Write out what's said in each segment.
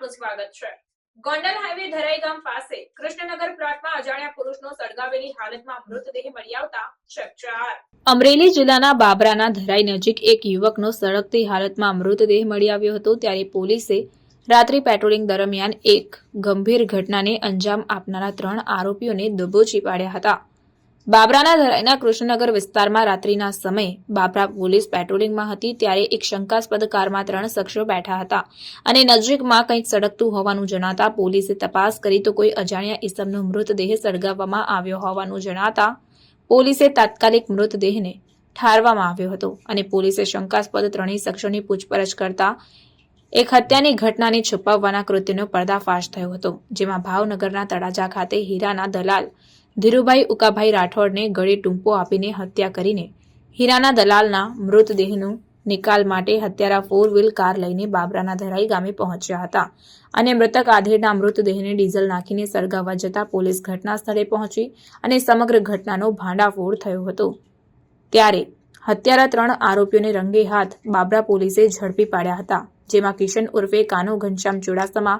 હકીકત છે. ગોંડલ હાઈવે ધરાઈ ગામ પાસે કૃષ્ણનગર પ્લોટમાં અજાણ્યા પુરુષનો સળગાવેલી હાલતમાં મૃતદેહ મળી આવતા ચકચાર. અમરેલી જિલ્લાના બાબરાના ધરાઈ નજીક એક યુવકનો સળગતી હાલતમાં મૃતદેહ મળી આવ્યો હતો ત્યારે પોલીસે રાત્રિ પેટ્રોલિંગ દરમિયાન એક ગંભીર ઘટનાને અંજામ આપનારા ત્રણ આરોપીઓને દબોચી પાડ્યા હતા. બાબરાના ધરાઈના કૃષ્ણનગર વિસ્તારમાં રાત્રિના સમયે બાબરા પોલીસ પેટ્રોલિંગમાં હતી ત્યારે એક શંકાસ્પદ કારમાં ત્રણ શખ્સો બેઠા હતા અને નજીકમાં કંઈક સળગતું હોવાનું જણાતા પોલીસે તપાસ કરી તો કોઈ અજાણ્યા ઇસમનો મૃતદેહ સળગાવવામાં આવ્યો હોવાનું જણાતા પોલીસે તાત્કાલિક મૃતદેહને ઠારવામાં આવ્યો હતો અને પોલીસે શંકાસ્પદ ત્રણેય શખ્સોની પૂછપરછ કરતા એક હત્યાની ઘટનાને છુપાવવાના કૃત્યનો પર્દાફાશ થયો હતો, જેમાં ભાવનગરના તળાજા ખાતે હીરાના દલાલ ધીરુભાઈ ઉકાભાઈ રાઠોડને ગળે ટૂંપો આપીને હત્યા કરીને હીરાના દલાલના મૃતદેહનું નિકાલ માટે હત્યારા ફોર વ્હીલ કાર લઈને બાબરાના ધરાઈ ગામે પહોંચ્યા હતા અને મૃતક આધેડના મૃતદેહને ડીઝલ નાખીને સળગાવવા જતા પોલીસ ઘટના સ્થળે પહોંચી અને સમગ્ર ઘટનાનો ભાંડાફોડ થયો હતો. ત્યારે હત્યારા ત્રણ આરોપીઓને રંગે હાથ બાબરા પોલીસે ઝડપી પાડ્યા હતા, જેમાં કિશન ઉર્ફે કાનો ઘનશ્યામ ચુડાસમા,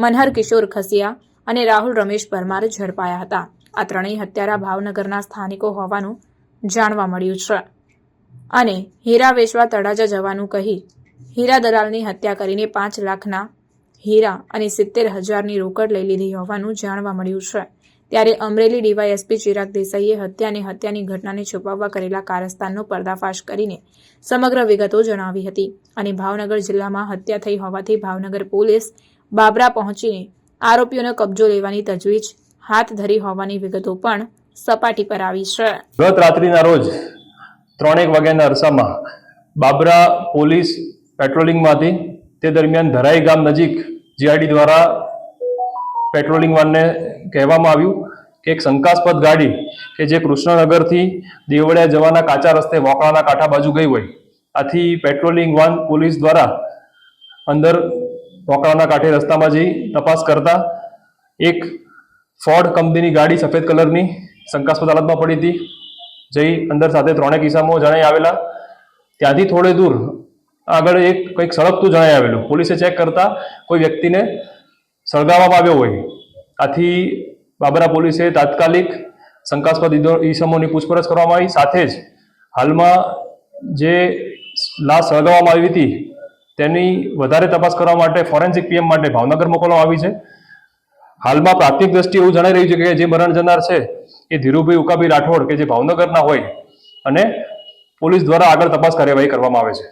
મનહર કિશોર ખસિયા અને રાહુલ રમેશ પરમાર ઝડપાયા હતા. આ ત્રણેય હત્યારા ભાવનગરના સ્થાનિકો હોવાનું જાણવા મળ્યું છે. અને હીરા વેચવા તળાજા જવાનું કહી હીરા દલાલની હત્યા કરીને પાંચ લાખના હીરા અને સિત્તેર હજારની રોકડ લઈ લીધી હોવાનું જાણવા મળ્યું છે. ત્યારે અમરેલી ડીવાયએસપી ચિરાગ દેસાઈએ હત્યા અને હત્યાની ઘટનાને છુપાવવા કરેલા કારસ્તાનનો પર્દાફાશ કરીને સમગ્ર વિગતો જણાવી હતી અને ભાવનગર જિલ્લામાં હત્યા થઈ હોવાથી ભાવનગર પોલીસ બાબરા પહોંચીને આરોપીઓનો કબજો લેવાની તજવીજ હાથ ધરી હોવાની વિગતો પણ સપાટી પર આવી છે. ગત રાત્રિના રોજ ત્રણેક વાગ્યાના અરસામાં બાબરા પોલીસ પેટ્રોલિંગમાંથી તે દરમિયાન ધરાઈ ગામ નજીક જીઆઈડી દ્વારા પેટ્રોલિંગ વાનને કહેવામાં આવ્યું કે એક શંકાસ્પદ ગાડી કે જે કૃષ્ણનગરથી દેવળિયા જવાના કાચા રસ્તે વોકળાના કાંઠા બાજુ ગઈ હોય, આથી પેટ્રોલિંગ વાન પોલીસ દ્વારા અંદર વોકળાના કાંઠે રસ્તામાં જઈ તપાસ કરતા એક ફોર્ડ કંપનીની ગાડી સફેદ કલરની શંકાસ્પદ હાલતમાં પડી હતી. જઈ અંદર સાથે ત્રણેક કિસ્સામાં જણાઈ આવેલા. ત્યાંથી થોડે દૂર આગળ એક કંઈક સળગતું જણાઈ આવેલું. પોલીસે ચેક કરતા કોઈ વ્યક્તિને સળગાવવામાં આવ્યો હોય. આથી બાબરા પોલીસે તાત્કાલિક શંકાસ્પદ ઈસમોની પૂછપરછ કરવામાં આવી. સાથે જ હાલમાં જે લાશ સળગાવવામાં આવી હતી તેની વધારે તપાસ કરવા માટે ફોરેન્સિક પીએમ માટે ભાવનગર મોકલવામાં આવી છે. હાલમાં પ્રાથમિક દ્રષ્ટિએ એવું જણાઈ રહ્યું છે કે જે મરણ જનાર છે, એ ધીરુભાઈ ઉકાભાઈ રાઠોડ કે જે ભાવનગરના હોય, અને પોલીસ દ્વારા આગળ તપાસ કાર્યવાહી કરવામાં આવે છે.